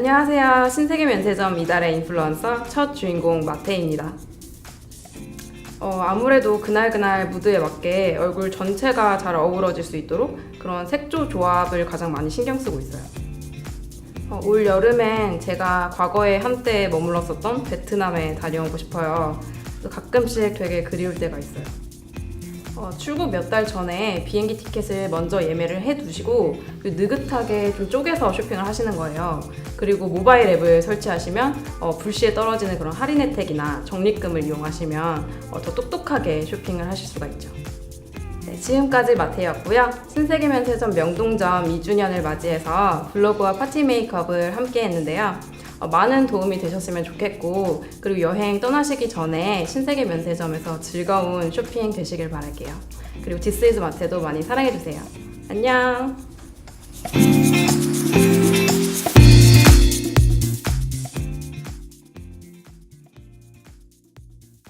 안녕하세요. 신세계 면세점 이달의 인플루언서 첫 주인공 마태입니다. 어, 아무래도 그날그날 무드에 맞게 얼굴 전체가 잘 어우러질 수 있도록 그런 색조 조합을 가장 많이 신경 쓰고 있어요. 어, 올 여름엔 제가 과거에 한때 머물렀었던 베트남에 다녀오고 싶어요. 가끔씩 되게 그리울 때가 있어요. 어, 출국 몇 달 전에 비행기 티켓을 먼저 예매를 해 두시고 느긋하게 좀 쪼개서 쇼핑을 하시는 거예요. 그리고 모바일 앱을 설치하시면 어, 불시에 떨어지는 그런 할인 혜택이나 적립금을 이용하시면 어, 더 똑똑하게 쇼핑을 하실 수가 있죠. 네, 지금까지 마태였고요. 신세계 면세점 명동점 2주년을 맞이해서 블로그와 파티 메이크업을 함께 했는데요. 어, 많은 도움이 되셨으면 좋겠고 그리고 여행 떠나시기 전에 신세계 면세점에서 즐거운 쇼핑 되시길 바랄게요. 그리고 디스이즈 마트도 많이 사랑해주세요. 안녕!